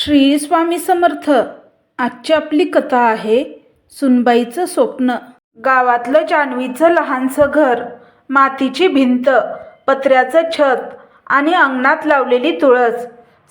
श्री स्वामी समर्थ. आजची आपली कथा आहे सुनबाईचं स्वप्न. गावातलं जान्हवीचं लहानसं घर मातीची भिंत पत्र्याचं छत आणि अंगणात लावलेली तुळस.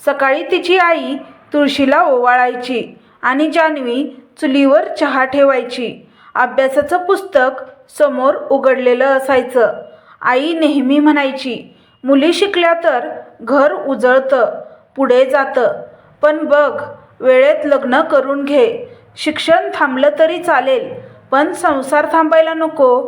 सकाळी तिची आई तुळशीला ओवाळायची आणि जान्हवी चुलीवर चहा ठेवायची. अभ्यासाचं पुस्तक समोर उघडलेलं असायचं. आई नेहमी म्हणायची मुली शिकल्या तर घर उजळतं पुढे जातं. पण बघ वेळेत लग्न करून घे. शिक्षण थांबलं तरी चालेल पण संसार थांबायला नको.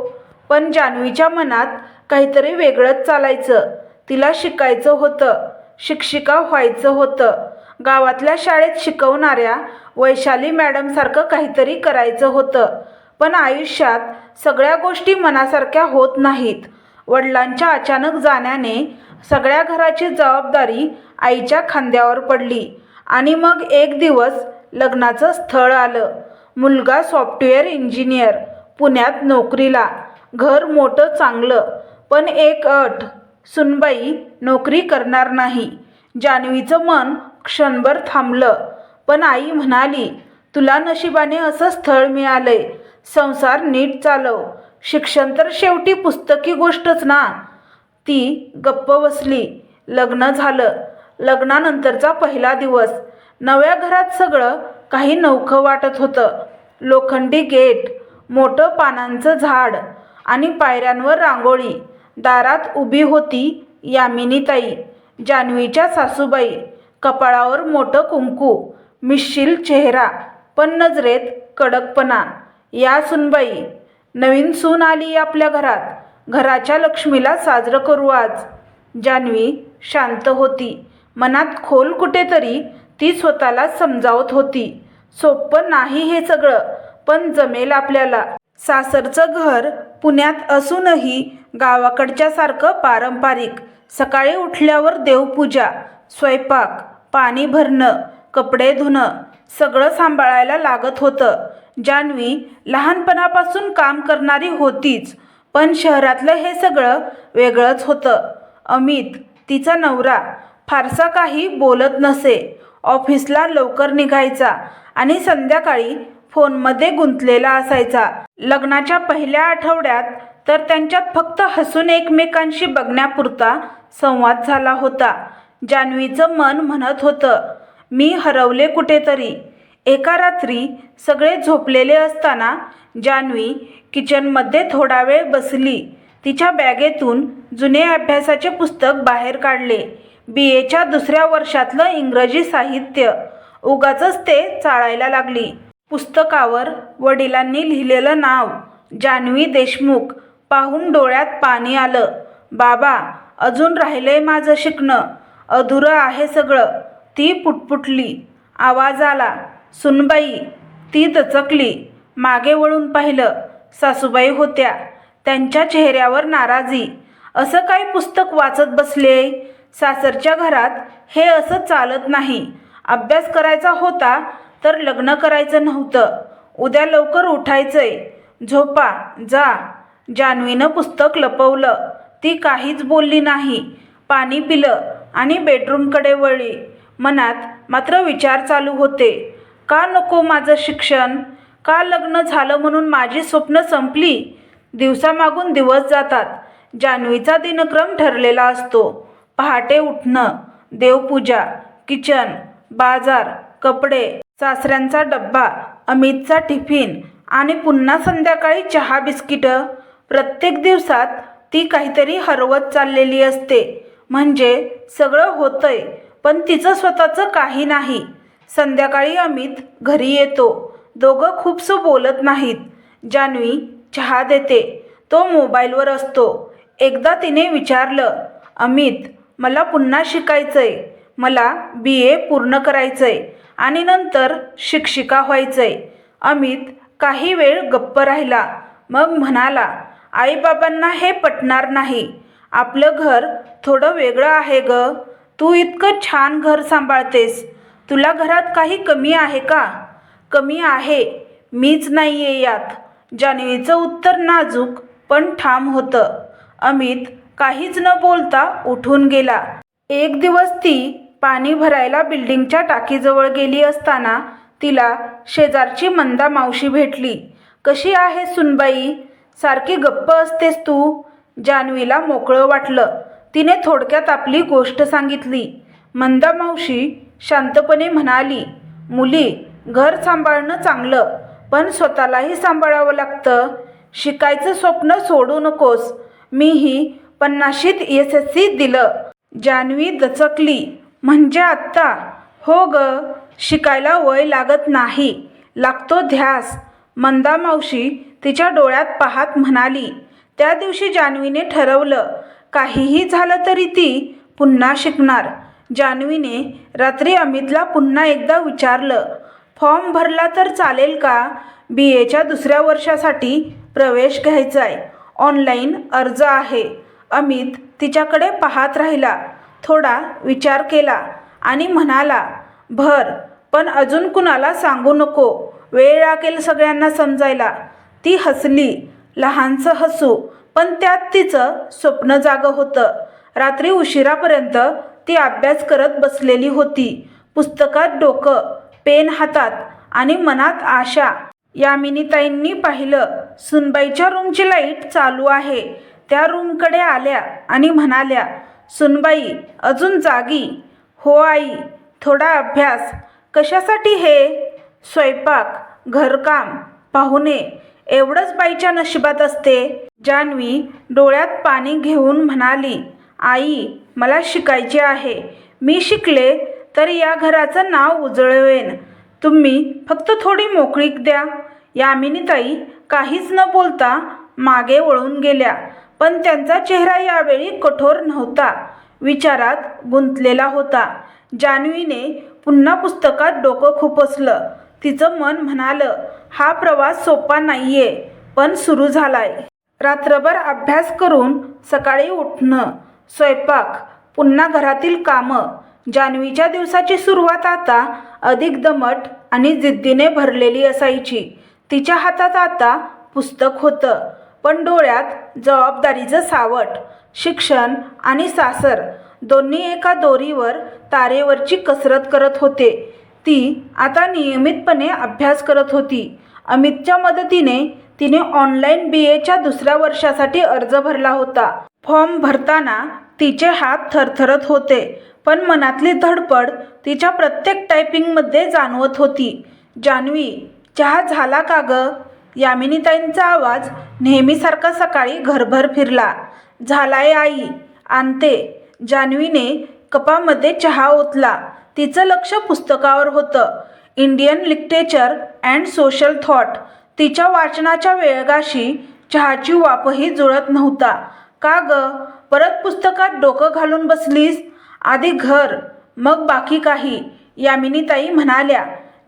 पण जान्हवीच्या मनात काहीतरी वेगळंच चालायचं. तिला शिकायचं होतं शिक्षिका व्हायचं होतं. गावातल्या शाळेत शिकवणाऱ्या वैशाली मॅडमसारखं काहीतरी करायचं होतं. पण आयुष्यात सगळ्या गोष्टी मनासारख्या होत नाहीत. वडिलांच्या अचानक जाण्याने सगळ्या घराची जबाबदारी आईच्या खांद्यावर पडली. आणि मग एक दिवस लग्नाचं स्थळ आलं. मुलगा सॉफ्टवेअर इंजिनियर पुण्यात नोकरीला. घर मोठं चांगलं पण एक अट सुनबाई नोकरी करणार नाही. जान्हवीचं मन क्षणभर थांबलं पण आई म्हणाली तुला नशिबाने असं स्थळ मिळालंय. संसार नीट चालव. शिक्षण तर शेवटी पुस्तकी गोष्टच ना. ती गप्प बसली. लग्न झालं. लग्नानंतरचा पहिला दिवस. नव्या घरात सगळं काही नवखं वाटत होतं. लोखंडी गेट मोठं पानांचं झाड आणि पायऱ्यांवर रांगोळी. दारात उभी होती यामिनीताई जान्हवीच्या सासूबाई. कपाळावर मोठं कुंकू मिश्शील चेहरा पण नजरेत कडकपणा. या सुनबाई नवीन सून आली आपल्या घरात. घराच्या लक्ष्मीला साजरं करू आज. जान्हवी शांत होती. मनात खोल कुठेतरी ती स्वतःला समजावत होती. सोपं नाही हे सगळं पण जमेल आपल्याला. सासरचं घर पुण्यात असूनही गावाकडच्यासारखं पारंपरिक. सकाळी उठल्यावर देवपूजा स्वयंपाक पाणी भरणं कपडे धुणं सगळं सांभाळायला लागत होतं. जान्हवी लहानपणापासून काम करणारी होतीच पण शहरातलं हे सगळं वेगळंच होतं. अमित तिचा नवरा फारसा काही बोलत नसे. ऑफिसला लवकर निघायचा आणि संध्याकाळी फोनमध्ये गुंतलेला असायचा. लग्नाच्या पहिल्या आठवड्यात तर त्यांच्यात फक्त हसून एकमेकांशी बघण्यापुरता संवाद झाला होता. जान्हवीचं मन म्हणत होतं मी हरवले कुठेतरी. एका रात्री सगळे झोपलेले असताना जान्हवी किचनमध्ये थोडा वेळ बसली. तिच्या बॅगेतून जुने अभ्यासाचे पुस्तक बाहेर काढले. बी एच्या दुसऱ्या वर्षातलं इंग्रजी साहित्य. उगाचच ते चाळायला लागली. पुस्तकावर वडिलांनी लिहिलेलं नाव जान्हवी देशमुख. पाहून डोळ्यात पाणी आलं. बाबा अजून राहिलंय माझं शिकणं. अधुरं आहे सगळं. ती पुटपुटली. आवाज आला. सुनबाई ती दचकली. मागे वळून पाहिलं. सासूबाई होत्या. त्यांच्या चेहऱ्यावर नाराजी. असं काय पुस्तक वाचत बसले सासरच्या घरात हे असं चालत नाही. अभ्यास करायचा होता तर लग्न करायचं नव्हतं. उद्या लवकर उठायचंय. झोपा जा. जान्हवीनं पुस्तक लपवलं. ती काहीच बोलली नाही. पाणी पिलं आणि बेडरूमकडे वळली. मनात मात्र विचार चालू होते. का नको माझं शिक्षण? का लग्न झालं म्हणून माझी स्वप्न संपली? दिवसामागून दिवस जातात. जान्हवीचा दिनक्रम ठरलेला असतो. पहाटे उठणं देवपूजा किचन बाजार कपडे सासऱ्यांचा डब्बा अमितचा टिफिन आणि पुन्हा संध्याकाळी चहा बिस्किटं प्रत्येक दिवसात ती काहीतरी हरवत चाललेली असते. म्हणजे सगळं होतंय पण तिचं स्वतःचं काही नाही. संध्याकाळी अमित घरी येतो. दोघं खूपसं बोलत नाहीत. जान्हवी चहा देते. तो मोबाईलवर असतो. एकदा तिने विचारलं अमित मला पुन्हा शिकायचं आहे मला बी ए पूर्ण करायचं आहे आणि नंतर शिक्षिका व्हायचं आहे अमित काही वेळ गप्प राहिला. मग म्हणाला आईबाबांना हे पटणार नाही. आपलं घर थोडं वेगळं आहे ग. तू इतकं छान घर सांभाळतेस. तुला घरात काही कमी आहे का? कमी आहे. मीच नाही आहे यात. जान्हवीचं उत्तर नाजूक पण ठाम होतं. अमित काहीच न बोलता उठून गेला. एक दिवस ती पाणी भरायला बिल्डिंगच्या टाकीजवळ गेली असताना तिला शेजारची मंदा मावशी भेटली. कशी आहे सुनबाई? सारखी गप्प असतेस तू? जान्हवीला मोकळं वाटलं. तिने थोडक्यात आपली गोष्ट सांगितली. मंदा मावशी शांतपणे म्हणाली मुली घर सांभाळणं चांगलं पण स्वतःलाही सांभाळावं लागतं. शिकायचं स्वप्न सोडू नकोस. मीही पन्नाशीत एस एस सी दिलं. जान्हवी दचकली. म्हणजे आत्ता? हो ग. शिकायला वय लागत नाही. लागतो ध्यास. मंदा मावशी तिच्या डोळ्यात पाहत म्हणाली. त्या दिवशी जान्हवीने ठरवलं. काहीही झालं तरी ती पुन्हा शिकणार. जान्हवीने रात्री अमितला पुन्हा एकदा विचारलं. फॉर्म भरला तर चालेल का? बी. एच्या दुसऱ्या वर्षासाठी प्रवेश घ्यायचा आहे ऑनलाईन अर्ज आहे. अमित तिच्याकडे पाहत राहिला. थोडा विचार केला आणि म्हणाला भर पण अजून कुणाला सांगू नको. वेळ लागेल सगळ्यांना समजायला. ती हसली. लहानसं हसू पण त्यात तिचं स्वप्न जागं होतं. रात्री उशिरापर्यंत ती अभ्यास करत बसलेली होती. पुस्तकात डोकं पेन हातात आणि मनात आशा. यामिनीताईंनी पाहिलं सुनबाईच्या रूमची लाइट चालू आहे. त्या रूमकडे आल्या आणि म्हणाल्या सुनबाई अजून जागी. हो आई थोडा अभ्यास. कशासाठी हे? स्वयंपाक घरकाम पाहुणे. एवढंच बाईच्या नशिबात असते. जान्हवी डोळ्यात पाणी घेऊन म्हणाली आई मला शिकायचे आहे. मी शिकले तर या घराचं नाव उजळवेन. तुम्ही फक्त थोडी मोकळीक द्या. यामिनीताई काहीच न बोलता मागे वळून गेल्या. पण त्यांचा चेहरा यावेळी कठोर नव्हता. विचारात गुंतलेला होता. जान्हवीने पुन्हा पुस्तकात डोकं खुपसलं. तिचं मन म्हणालं हा प्रवास सोपा नाहीये पण सुरू झालाय. रात्रभर अभ्यास करून सकाळी उठणं स्वयंपाक पुन्हा घरातील कामं. जान्हवीच्या दिवसाची सुरुवात आता अधिक दमट आणि जिद्दीने भरलेली असायची. तिच्या हातात आता पुस्तक होतं. पण डोळ्यात जबाबदारीचं सावट शिक्षण आणि सासर दोन्ही एका दोरीवर तारेवरची कसरत करत होते. ती आता नियमितपणे अभ्यास करत होती. अमितच्या मदतीने तिने ऑनलाईन बी एच्या दुसऱ्या वर्षासाठी अर्ज भरला होता. फॉर्म भरताना तिचे हात थरथरत होते पण मनातली धडपड तिच्या प्रत्येक टायपिंगमध्ये जाणवत होती. जान्हवी चहा झाला का ग? यामिनीताईंचा आवाज नेहमीसारखा सकाळी घरभर फिरला. झालाय आई आणते. जान्हवीने कपामध्ये चहा ओतला. तिचं लक्ष पुस्तकावर होतं. Indian literature and social thought. तिच्या वाचनाच्या वेळगाशी चहाची वापही जुळत नव्हता. का ग? परत पुस्तकात डोकं घालून बसलीस? आधी घर मग बाकी काही यामिनीताई म्हणाल्या.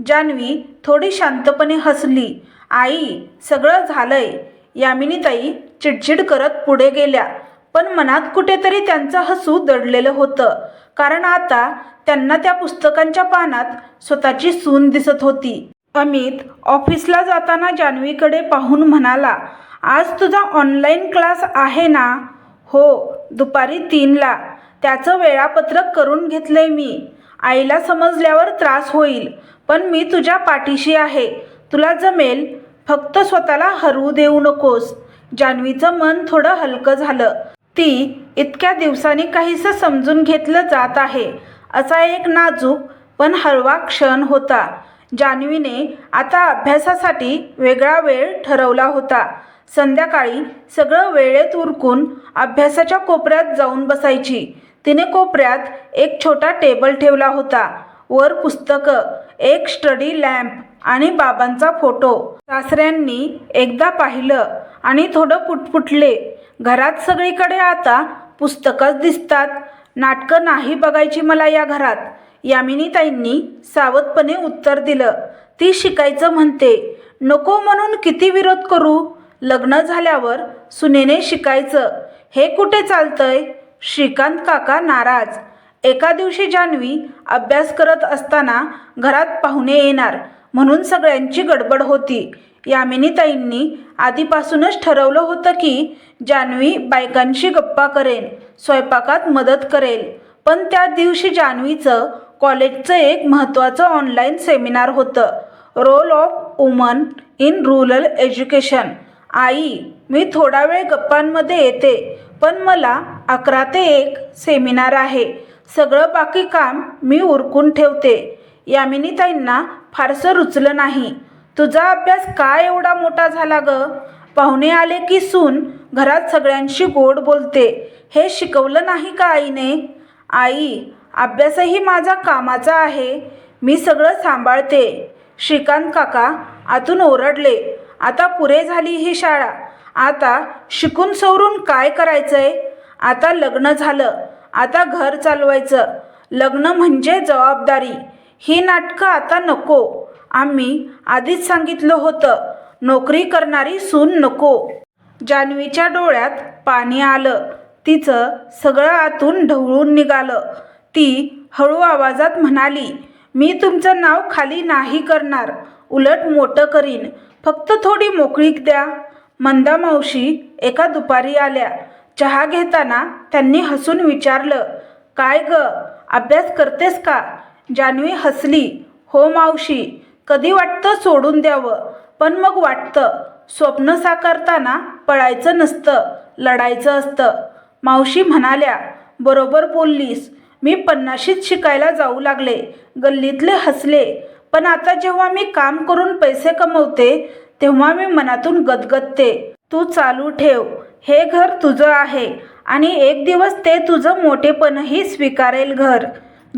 जान्हवी थोडी शांतपणे हसली. आई सगळं झालंय. यामिनीताई चिडचिड करत पुढे गेल्या. पण मनात कुठेतरी त्यांचं हसू दडलेलं होतं. कारण आता त्यांना त्या पुस्तकांच्या पानात स्वतःची सून दिसत होती. अमित ऑफिसला जाताना जान्हवीकडे पाहून म्हणाला आज तुझा ऑनलाईन क्लास आहे ना? हो दुपारी तीनला. त्याचं वेळापत्रक करून घेतलंय मी. आईला समजल्यावर त्रास होईल पण मी तुझ्या पाठीशी आहे. तुला जमेल फक्त स्वतःला हरवू देऊ नकोस. जान्हवीचं मन थोडं हलकं झालं. ती इतक्या दिवसांनी काहीसं समजून घेतलं जात आहे. असा एक नाजूक पण हळवा क्षण होता. जान्हवीने आता अभ्यासासाठी वेगळा वेळ ठरवला होता. संध्याकाळी सगळं वेळेत उरकून अभ्यासाच्या कोपऱ्यात जाऊन बसायची. तिने कोपऱ्यात एक छोटा टेबल ठेवला होता. वर पुस्तकं एक स्टडी लॅम्प आणि बाबांचा फोटो. सासऱ्यांनी एकदा पाहिलं आणि थोडं पुटपुटले. घरात सगळीकडे आता पुस्तकच दिसतात. नाटकं नाही बघायची मला या घरात. यामिनीताईंनी सावधपणे उत्तर दिलं. ती शिकायचं म्हणते. नको म्हणून किती विरोध करू? लग्न झाल्यावर सुनेने शिकायचं. हे कुठे चालतंय? श्रीकांत काका नाराज. एका दिवशी जान्हवी अभ्यास करत असताना घरात पाहुणे येणार. म्हणून सगळ्यांची गडबड होती. यामिनीताईंनी आधीपासूनच ठरवलं होतं की जान्हवी बायकांशी गप्पा करेन स्वयंपाकात मदत करेल. पण त्या दिवशी जान्हवीचं कॉलेजचं एक महत्त्वाचं ऑनलाईन सेमिनार होतं. Role of woman in rural education. आई मी थोडा वेळ गप्पांमध्ये येते पण मला अकरा ते एक सेमिनार आहे. सगळं बाकी काम मी उरकून ठेवते. यामिनीताईंना फारसं रुचलं नाही. तुझा अभ्यास काय एवढा मोठा झाला ग? पाहुणे आले की सून घरात सगळ्यांशी गोड बोलते. हे शिकवलं नाही का आईने? आई अभ्यासही माझा कामाचा आहे. मी सगळं सांभाळते. श्रीकांत काका आतून ओरडले. आता पुरे झाली ही शाळा. आता शिकून सवरून काय करायचंय? आता लग्न झालं. आता घर चालवायचं. लग्न म्हणजे जबाबदारी. ही नाटकं आता नको. आम्ही आधीच सांगितलं होतं नोकरी करणारी सून नको. जान्हवीच्या डोळ्यात पाणी आलं. तिचं सगळं आतून ढवळून निघालं. ती हळू आवाजात म्हणाली मी तुमचं नाव खाली नाही करणार. उलट मोठं करीन. फक्त थोडी मोकळीक द्या. मंदा मावशी एका दुपारी आल्या. चहा घेताना त्यांनी हसून विचारलं काय ग? अभ्यास करतेस का? जान्हवी हसली हो मावशी कधी वाटतं सोडून द्यावं? पण मग वाटतं. स्वप्न साकारताना पळायचं नसतं लढायचं असतं. मावशी म्हणाल्या बरोबर बोललीस. मी पन्नाशीत शिकायला जाऊ लागले. गल्लीतले हसले. पण आता जेव्हा मी काम करून पैसे कमवते तेव्हा मी मनातून गदगदते. तू चालू ठेव. हे घर तुझं आहे. आणि एक दिवस ते तुझं मोठेपणही स्वीकारेल घर.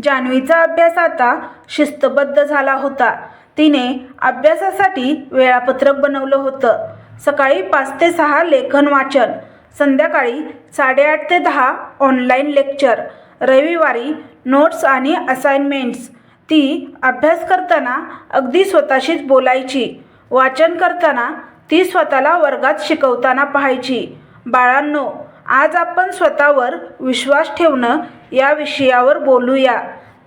जान्हवीचा अभ्यास आता शिस्तबद्ध झाला होता. तिने अभ्यासासाठी वेळापत्रक बनवलं होतं. सकाळी पाच ते सहा लेखन वाचन संध्याकाळी साडेआठ ते दहा ऑनलाईन लेक्चर रविवारी नोट्स आणि असाइनमेंट्स. ती अभ्यास करताना अगदी स्वतःशीच बोलायची. वाचन करताना ती स्वतःला वर्गात शिकवताना पाहायची. बाळांनो आज आपण स्वतःवर विश्वास ठेवणं या विषयावर बोलूया.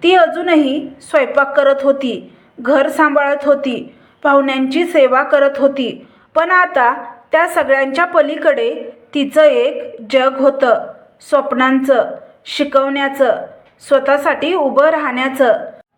ती अजूनही स्वयंपाक करत होती घर सांभाळत होती पाहुण्यांची सेवा करत होती. पण आता त्या सगळ्यांच्या पलीकडे तिचं एक जग होतं स्वप्नांचं शिकवण्याचं स्वतःसाठी उभं राहण्याचं.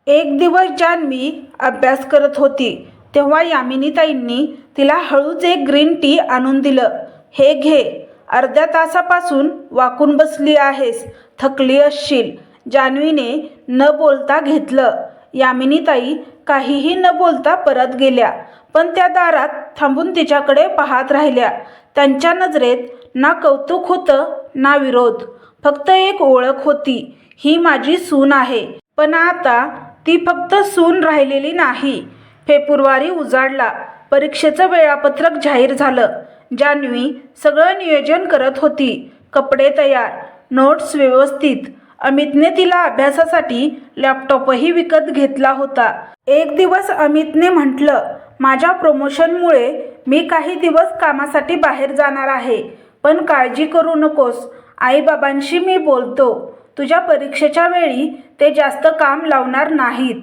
एक दिवस जान्हवी अभ्यास करत होती तेव्हा यामिनीताईंनी तिला हळूच एक ग्रीन टी आणून दिलं. हे घे अर्ध्या तासापासून वाकून बसली आहेस थकली असशील. जान्हवीने न बोलता घेतलं. यामिनीताई काहीही न बोलता परत गेल्या पण त्या दारात थांबून तिच्याकडे पाहत राहिल्या. त्यांच्या नजरेत ना कौतुक होतं ना विरोध. फक्त एक ओळख होती ही माझी सून आहे. पण आता ती फक्त सून राहिलेली नाही. फेब्रुवारी उजाडला. परीक्षेचं वेळापत्रक जाहीर झालं. जान्हवी सगळं नियोजन करत होती. कपडे तयार नोट्स व्यवस्थित. अमितने तिला अभ्यासासाठी लॅपटॉपही विकत घेतला होता. एक दिवस अमितने म्हटलं माझ्या प्रमोशनमुळे मी काही दिवस कामासाठी बाहेर जाणार आहे पण काळजी करू नकोस. आईबाबांशी मी बोलतो. तुझ्या परीक्षेच्या वेळी ते जास्त काम लावणार नाहीत.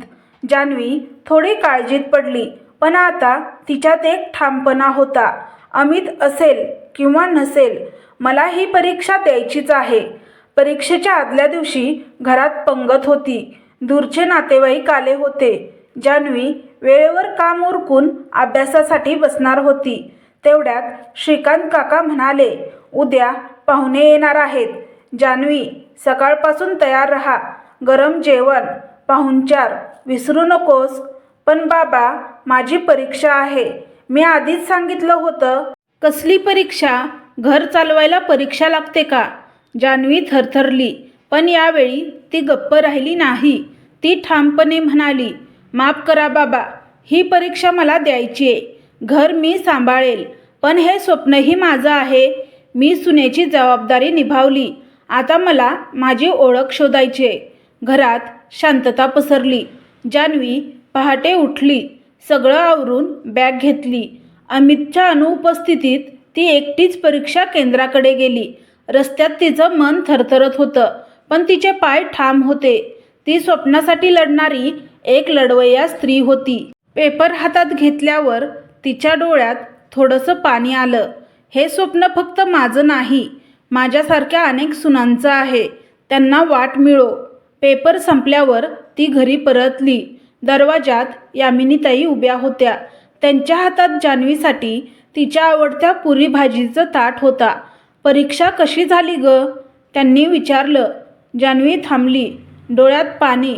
जान्हवी थोडी काळजीत पडली पण आता तिच्यात एक ठामपणा होता. अमित असेल किंवा नसेल मला ही परीक्षा द्यायचीच आहे. परीक्षेच्या आदल्या दिवशी घरात पंगत होती. दूरचे नातेवाईक आले होते. जान्हवी वेळेवर काम उरकून अभ्यासासाठी बसणार होती. तेवढ्यात श्रीकांत काका म्हणाले उद्या पाहुणे येणार आहेत. जान्हवी सकाळपासून तयार राहा. गरम जेवण पाहुणचार. विसरू नकोस. पण बाबा माझी परीक्षा आहे. मी आधीच सांगितलं होतं. कसली परीक्षा? घर चालवायला परीक्षा लागते का? जान्हवी थरथरली. पण यावेळी ती गप्प राहिली नाही. ती ठामपणे म्हणाली माफ करा बाबा ही परीक्षा मला द्यायची आहे. घर मी सांभाळेल. पण हे स्वप्नही माझं आहे. मी सुनेची जबाबदारी निभावली. आता मला माझी ओळख शोधायची आहे. घरात शांतता पसरली. जान्हवी पहाटे उठली. सगळं आवरून बॅग घेतली. अमितच्या अनुपस्थितीत ती एकटीच परीक्षा केंद्राकडे गेली. रस्त्यात तिचं मन थरथरत होतं पण तिचे पाय ठाम होते. ती स्वप्नासाठी लढणारी एक लढवय्या स्त्री होती. पेपर हातात घेतल्यावर तिच्या डोळ्यात थोडंसं पाणी आलं. हे स्वप्न फक्त माझं नाही माझ्यासारख्या अनेक सुनांचं आहे. त्यांना वाट मिळो. पेपर संपल्यावर ती घरी परतली. दरवाजात यामिनीताई उभ्या होत्या. त्यांच्या हातात जान्हवीसाठी तिच्या आवडत्या पुरी भाजीचं ताट होता. परीक्षा कशी झाली ग? त्यांनी विचारलं. जान्हवी थांबली. डोळ्यात पाणी.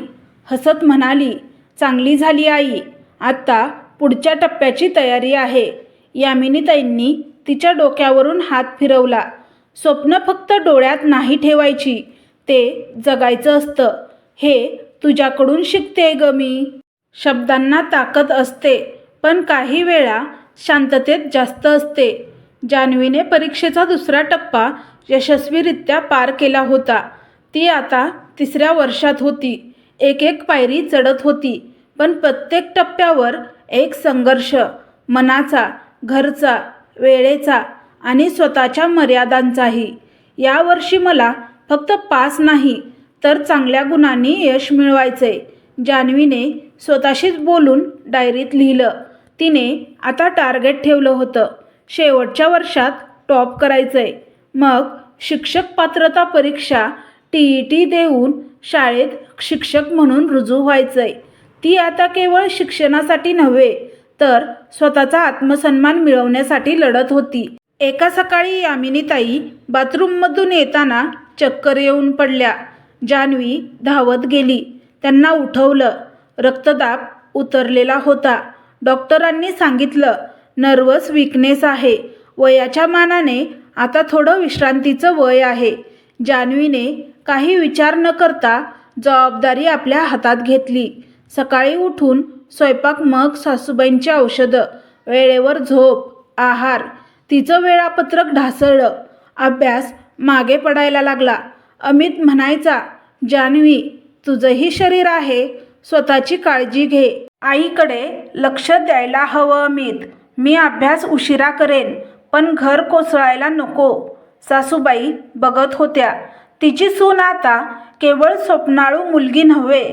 हसत म्हणाली चांगली झाली आई. आत्ता पुढच्या टप्प्याची तयारी आहे. यामिनीताईंनी तिच्या डोक्यावरून हात फिरवला. स्वप्न फक्त डोळ्यात नाही ठेवायची. ते जगायचं असतं. हे तुझ्याकडून शिकते ग मी. शब्दांना ताकद असते पण काही वेळा शांततेत जास्त असते. जान्हवीने परीक्षेचा दुसरा टप्पा यशस्वीरित्या पार केला होता. ती आता तिसऱ्या वर्षात होती. एक एक पायरी चढत होती पण प्रत्येक टप्प्यावर एक संघर्ष मनाचा घरचा वेळेचा आणि स्वतःच्या मर्यादांचाही. यावर्षी मला फक्त पास नाही तर चांगल्या गुणांनी यश मिळवायचे. जान्हवीने स्वतःशीच बोलून डायरीत लिहिलं. तिने आता टार्गेट ठेवलं होतं. शेवटच्या वर्षात टॉप करायचंय. मग शिक्षक पात्रता परीक्षा टी ई टी देऊन शाळेत शिक्षक म्हणून रुजू व्हायचंय. ती आता केवळ शिक्षणासाठी नव्हे तर स्वतःचा आत्मसन्मान मिळवण्यासाठी लढत होती. एका सकाळी यामिनीताई बाथरूममधून येताना चक्कर येऊन पडल्या. जान्हवी धावत गेली. त्यांना उठवलं. रक्तदाब उतरलेला होता. डॉक्टरांनी सांगितलं नर्वस विकनेस आहे. वयाच्या मानाने आता थोडं विश्रांतीचं वय आहे. जान्हवीने काही विचार न करता जबाबदारी आपल्या हातात घेतली. सकाळी उठून स्वयंपाक मग सासूबाईंची औषधं वेळेवर झोप आहार तिचं वेळापत्रक ढासळलं. अभ्यास मागे पडायला लागला. अमित म्हणायचा जान्हवी तुझंही शरीर आहे स्वतःची काळजी घे. आईकडे लक्ष द्यायला हवं अमित. मी अभ्यास उशिरा करेन पण घर कोसळायला नको. सासूबाई बघत होत्या. तिची सून आता केवळ स्वप्नाळू मुलगी नव्हे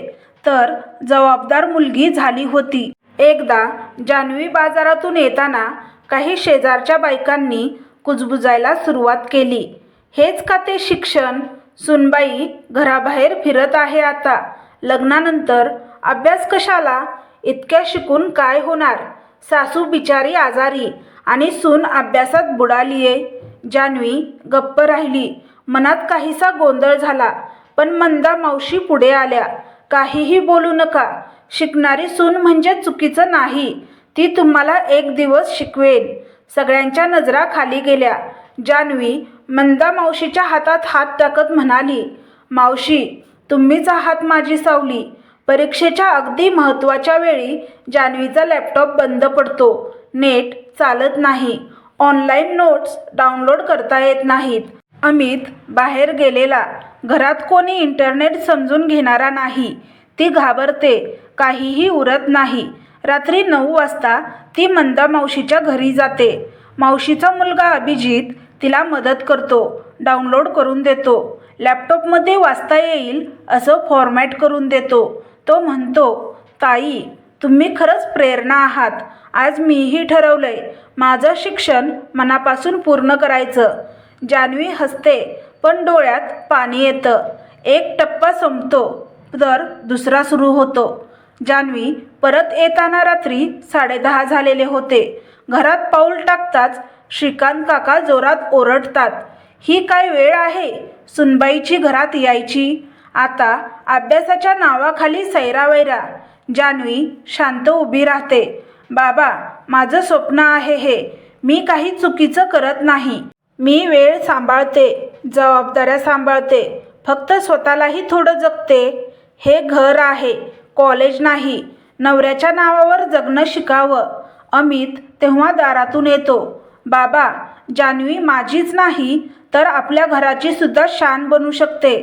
तर जबाबदार मुलगी झाली होती. एकदा जान्हवी बाजारातून येताना काही शेजारच्या बायकांनी कुजबुजायला सुरुवात केली. हेच का ते शिक्षण? सुनबाई घराबाहेर फिरत आहे आता. लग्नानंतर अभ्यास कशाला? इतक्या शिकून काय होणार? सासू बिचारी आजारी आणि सून अभ्यासात बुडालीये. जान्हवी गप्प राहिली. मनात काहीसा गोंधळ झाला पण मंदा मावशी पुढे आल्या. काहीही बोलू नका. शिकणारी सून म्हणजे चुकीचं नाही. ती तुम्हाला एक दिवस शिकवेल सगळ्यांच्या नजरा खाली गेल्या. जान्हवी मंदा मावशीच्या हातात हात टाकत म्हणाली मावशी तुम्हीच आहात माझी सावली. परीक्षेच्या अगदी महत्त्वाच्या वेळी जान्हवीचा लॅपटॉप बंद पडतो. नेट चालत नाही. ऑनलाईन नोट्स डाउनलोड करता येत नाहीत. अमित बाहेर गेलेला. घरात कोणी इंटरनेट समजून घेणारा नाही. ती घाबरते. काहीही उरत नाही. रात्री नऊ वाजता ती मंदा मावशीच्या घरी जाते. मावशीचा मुलगा अभिजित तिला मदत करतो डाउनलोड करून देतो लॅपटॉपमध्ये वाचता येईल असं फॉर्मॅट करून देतो. तो म्हणतो ताई तुम्ही खरंच प्रेरणा आहात. आज मीही ठरवलं आहे माझं शिक्षण मनापासून पूर्ण करायचं. जान्हवी हसते पण डोळ्यात पाणी येतं. एक टप्पा संपतो तर दुसरा सुरू होतो. जान्हवी परत येताना रात्री साडेदहा झालेले होते. घरात पाऊल टाकताच श्रीकांत काका जोरात ओरडतात ही काय वेळ आहे? सुनबाईची घरात यायची. आता अभ्यासाच्या नावाखाली सैरावैरा. जान्हवी शांत उभी राहते. बाबा माझं स्वप्न आहे हे. मी काही चुकीचं करत नाही. मी वेळ सांभाळते जबाबदाऱ्या सांभाळते. फक्त स्वतःलाही थोडं जगते. हे घर आहे कॉलेज नाही. नवऱ्याच्या नावावर जगणं शिकावं. अमित तेव्हा दारातून येतो. बाबा जान्हवी माझीच नाही तर आपल्या घराची सुद्धा शान बनू शकते.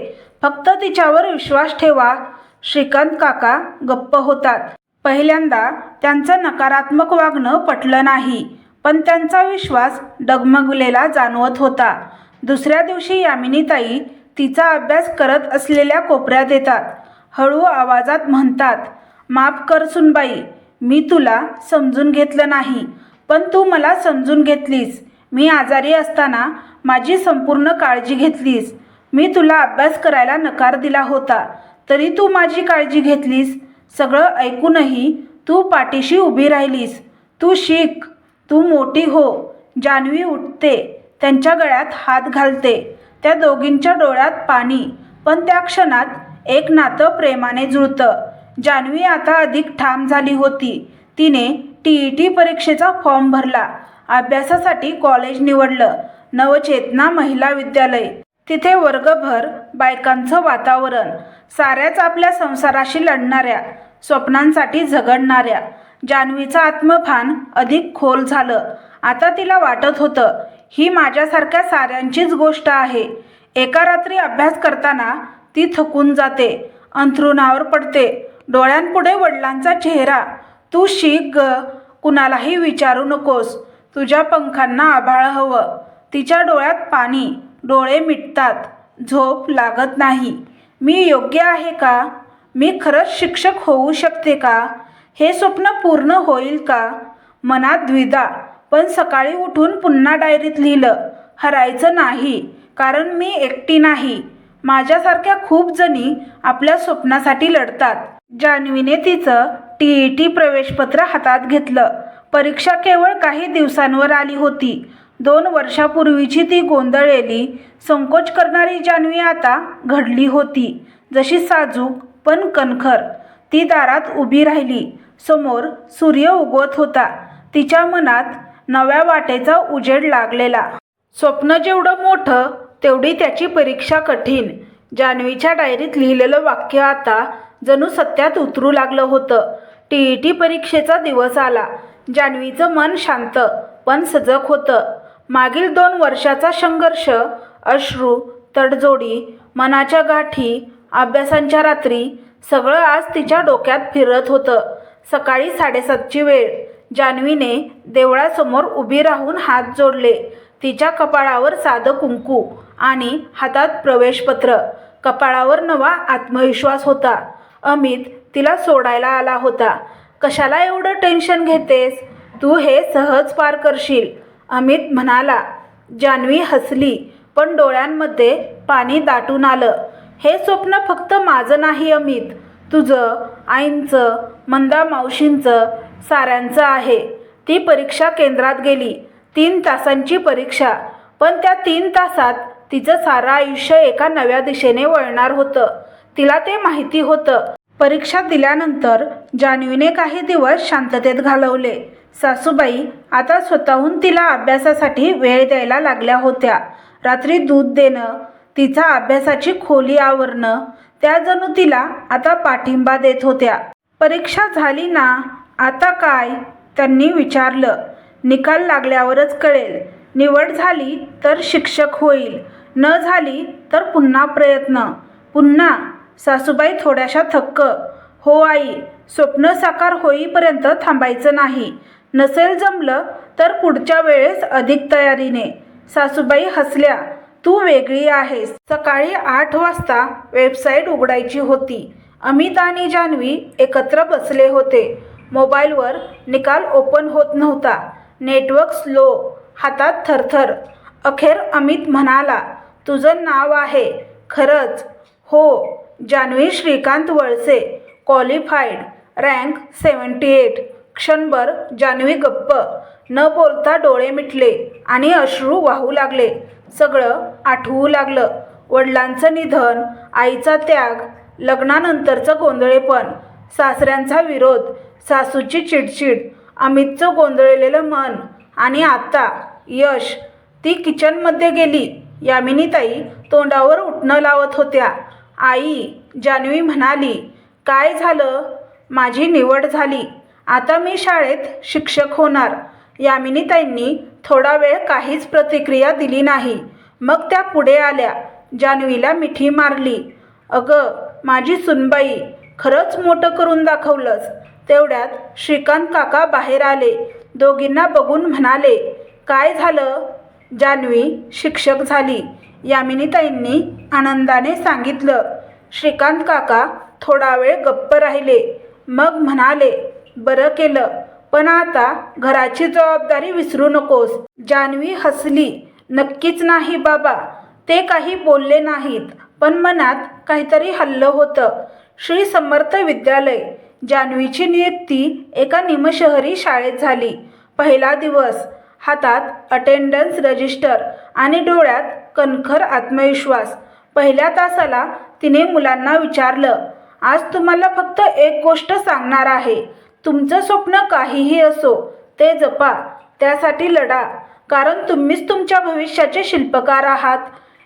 फक्त तिच्यावर विश्वास ठेवा. श्रीकांत काका गप्प होतात. पहिल्यांदा त्यांचं नकारात्मक वागणं पटलं नाही पण त्यांचा विश्वास डगमगलेला जाणवत होता. दुसऱ्या दिवशी यामिनीताई तिचा अभ्यास करत असलेल्या कोपऱ्यात येतात. हळू आवाजात म्हणतात माफ कर सुनबाई मी तुला समजून घेतलं नाही. पण तू मला समजून घेतलीस. मी आजारी असताना माझी संपूर्ण काळजी घेतलीस. मी तुला अभ्यास करायला नकार दिला होता. तरी तू माझी काळजी घेतलीस. सगळं ऐकूनही तू पाठीशी उभी राहिलीस. तू शिक. तू मोठी हो. जान्हवी उठते. त्यांच्या गळ्यात हात घालते. त्या दोघींच्या डोळ्यात पाणी. पण त्या क्षणात एक नातं प्रेमाने जुळतं. जान्हवी आता अधिक ठाम झाली होती. तिने टी ई टी परीक्षेचा फॉर्म भरला. अभ्यासासाठी कॉलेज निवडलं. नवचेतना महिला विद्यालय. तिथे वर्गभर बायकांचं वातावरण. साऱ्याच आपल्या संसाराशी लढणाऱ्या स्वप्नांसाठी झगडणाऱ्या. जान्हवीचं आत्मभान अधिक खोल झालं. आता तिला वाटत होतं ही माझ्यासारख्या साऱ्यांचीच गोष्ट आहे. एका रात्री अभ्यास करताना ती थकून जाते अंथरुणावर पडते. डोळ्यांपुढे वडिलांचा चेहरा तू शिक ग कुणालाही विचारू नकोस. तुझ्या पंखांना आभाळ हवं. तिच्या डोळ्यात पाणी. डोळे मिटतात. झोप लागत नाही. मी योग्य आहे का? मी खरंच शिक्षक होऊ शकते का? हे स्वप्न पूर्ण होईल का? मनात द्विधा. पण सकाळी उठून पुन्हा डायरीत लिहिलं. हरायचं नाही. कारण मी एकटी नाही. माझ्यासारख्या खूप जणी आपल्या स्वप्नासाठी लढतात. जान्हवीने तिचं टी ई टी प्रवेशपत्र हातात घेतलं. परीक्षा केवळ काही दिवसांवर आली होती. दोन वर्षापूर्वीची ती गोंधळलेली संकोच करणारी जान्हवी आता घडली होती. जशी साजूक पण कणखर. ती दारात उभी राहिली. समोर सूर्य उगवत होता. तिच्या मनात नव्या वाटेचा उजेड लागलेला. स्वप्न जेवढं मोठं तेवढी त्याची परीक्षा कठीण. जान्हवीच्या डायरीत लिहिलेलं वाक्य आता जणू सत्यात उतरू लागलं होतं. टी ई टी परीक्षेचा दिवस आला. जान्हवीचं मन शांत पण सजग होतं. मागील दोन वर्षाचा संघर्ष अश्रू तडजोडी मनाच्या गाठी अभ्यासांच्या रात्री सगळं आज तिच्या डोक्यात फिरत होतं. सकाळी साडेसातची वेळ. जान्हवीने देवळासमोर उभी राहून हात जोडले. तिच्या कपाळावर साधं कुंकू आणि हातात प्रवेशपत्र. कपाळावर नवा आत्मविश्वास होता. अमित तिला सोडायला आला होता. कशाला एवढं टेन्शन घेतेस? तू हे सहज पार करशील. अमित म्हणाला जान्हवी हसली पण डोळ्यांमध्ये पाणी दाटून आलं. हे स्वप्न फक्त माझं नाही अमित. तुझं आईंचं मंदा मावशींचं साऱ्यांचं आहे. ती परीक्षा केंद्रात गेली. तीन तासांची परीक्षा. पण त्या तीन तासात तिचं सारं आयुष्य एका नव्या दिशेने वळणार होतं. तिला ते माहिती होतं. परीक्षा दिल्यानंतर जान्हवीने काही दिवस शांततेत घालवले. सासूबाई आता स्वतःहून तिला अभ्यासासाठी वेळ द्यायला लागल्या होत्या. रात्री दूध देणं तिचा अभ्यासाची खोली आवरणं त्या जणू तिला आता पाठिंबा देत होत्या. परीक्षा झाली ना आता काय? त्यांनी विचारलं. निकाल लागल्यावरच कळेल. निवड झाली तर शिक्षक होईल. न झाली तर पुन्हा प्रयत्न. पुन्हा सासूबाई थोड्याशा थक्क. हो आई स्वप्न साकार होईपर्यंत थांबायचं नाही. नसेल जमलं तर पुढच्या वेळेस अधिक तयारीने. सासूबाई हसल्या. तू वेगळी आहेस. सकाळी आठ वाजता वेबसाईट उघडायची होती. अमित आणि जान्हवी एकत्र बसले होते. मोबाईलवर निकाल ओपन होत नव्हता. नेटवर्क स्लो हातात थरथर. अखेर अमित म्हणाला तुझं नाव आहे. खरंच. हो Janhavi Shrikant Walse qualified rank seventy eight क्षणभर जान्हवी गप्प न बोलता डोळे मिटले आणि अश्रू वाहू लागले. सगळं आठवू लागलं. वडिलांचं निधन आईचा त्याग लग्नानंतरचं गोंधळेपण सासऱ्यांचा विरोध सासूची चिडचिड अमितचं गोंधळलेलं मन आणि आता यश. ती किचनमध्ये गेली. यामिनीताई तोंडावर उठणं लावत होत्या. आई जान्हवी म्हणाली काय झालं? माझी निवड झाली. आता मी शाळेत शिक्षक होणार. यामिनीताईंनी थोडा वेळ काहीच प्रतिक्रिया दिली नाही. मग त्या पुढे आल्या. जान्हवीला मिठी मारली. अगं माझी सुनबाई खरंच मोठं करून दाखवलंस. तेवढ्यात श्रीकांत काका बाहेर आले. दोघींना बघून म्हणाले काय झालं? जान्हवी शिक्षक झाली. यामिनीताईंनी आनंदाने सांगितलं श्रीकांत काका थोडा वेळ गप्प राहिले. मग म्हणाले बरं केलं पण आता घराची जबाबदारी विसरू नकोस. जान्हवी हसली नक्कीच नाही बाबा ते काही बोलले नाहीत पण मनात काहीतरी हल्लं होतं. श्री समर्थ विद्यालय जान्हवीची नियुक्ती एका निमशहरी शाळेत झाली. पहिला दिवस हातात अटेंडन्स रजिस्टर आणि डोळ्यात कणखर आत्मविश्वास. पहिल्या तासाला तिने मुलांना विचारलं आज तुम्हाला फक्त एक गोष्ट सांगणार आहे. तुमचं स्वप्न काहीही असो ते जपा. त्यासाठी लढा. कारण तुम्हीच तुमच्या भविष्याचे शिल्पकार आहात.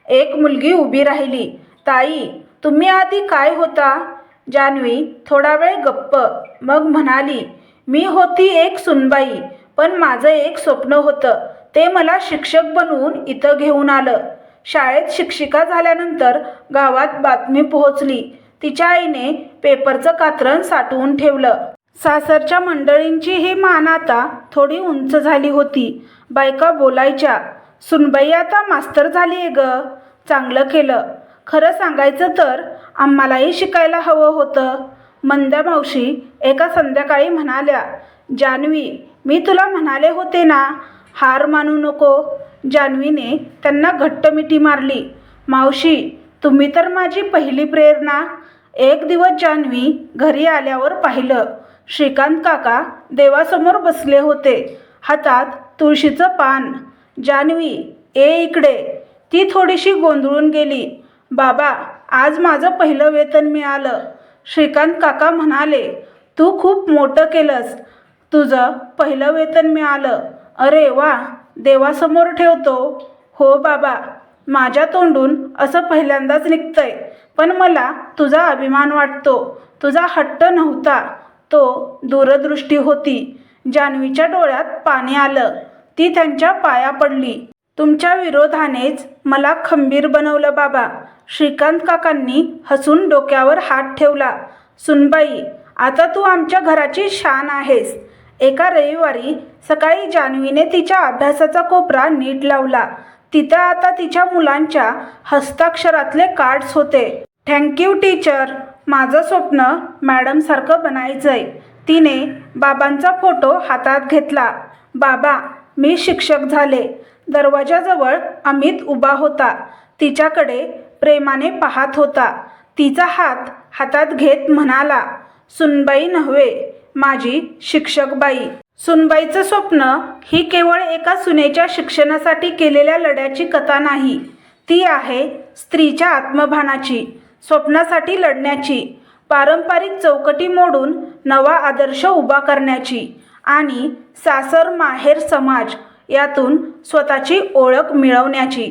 एक मुलगी उभी राहिली. ताई तुम्ही आधी काय होता? जान्हवी थोडा वेळ गप्प. मग म्हणाली मी होती एक सुनबाई. पण माझं एक स्वप्न होतं. ते मला शिक्षक बनवून इथं घेऊन आलं. शाळेत शिक्षिका झाल्यानंतर गावात बातमी पोहोचली. तिच्या आईने पेपरचं कात्रण साठवून ठेवलं. सासरच्या मंडळींची ही मान आता थोडी उंच झाली होती. बायका बोलायच्या सुनबाई आता मास्तर झाली आहे ग. चांगलं केलं. खरं सांगायचं तर आम्हालाही शिकायला हवं होतं. मंद्या मावशी एका संध्याकाळी म्हणाल्या जान्हवी मी तुला म्हणाले होते ना हार मानू नको. जान्हवीने त्यांना घट्ट मिठी मारली. मावशी तुम्ही तर माझी पहिली प्रेरणा. एक दिवस जान्हवी घरी आल्यावर पाहिलं श्रीकांत काका देवासमोर बसले होते. हातात तुळशीचं पान. जान्हवी ए इकडे. ती थोडीशी गोंधळून गेली. बाबा आज माझं पहिलं वेतन मिळालं. श्रीकांत काका म्हणाले तू खूप मोठं केलंस. तुझं पहिलं वेतन मिळालं. अरे वा देवासमोर ठेवतो. हो बाबा माझ्या तोंडून असं पहिल्यांदाच निघतंय. पण मला तुझा अभिमान वाटतो. तुझा हट्ट नव्हता. तो दूरदृष्टी होती. जान्हवीच्या डोळ्यात पाणी आलं. ती त्यांच्या पाया पडली. तुमच्या विरोधानेच मला खंबीर बनवलं बाबा. श्रीकांत काकांनी हसून डोक्यावर हात ठेवला. सुनबाई आता तू आमच्या घराची शान आहेस. एका रविवारी सकाळी जान्हवीने तिच्या अभ्यासाचा कोपरा नीट लावला. तिथं आता तिच्या मुलांच्या हस्ताक्षरातले कार्ड्स होते. Thank you teacher. माझं स्वप्न मॅडमसारखं बनायचंय. तिने बाबांचा फोटो हातात घेतला. बाबा मी शिक्षक झाले. दरवाजाजवळ अमित उभा होता. तिच्याकडे प्रेमाने पाहत होता. तिचा हात हातात घेत म्हणाला सुनबाई नव्हे. माझी शिक्षकबाई सुनबाईचं स्वप्न ही केवळ एका सुनेच्या शिक्षणासाठी केलेल्या लढ्याची कथा नाही. ती आहे स्त्रीच्या आत्मभानाची स्वप्नासाठी लढण्याची पारंपरिक चौकटी मोडून नवा आदर्श उभा करण्याची आणि सासर माहेर समाज यातून स्वतःची ओळख मिळवण्याची.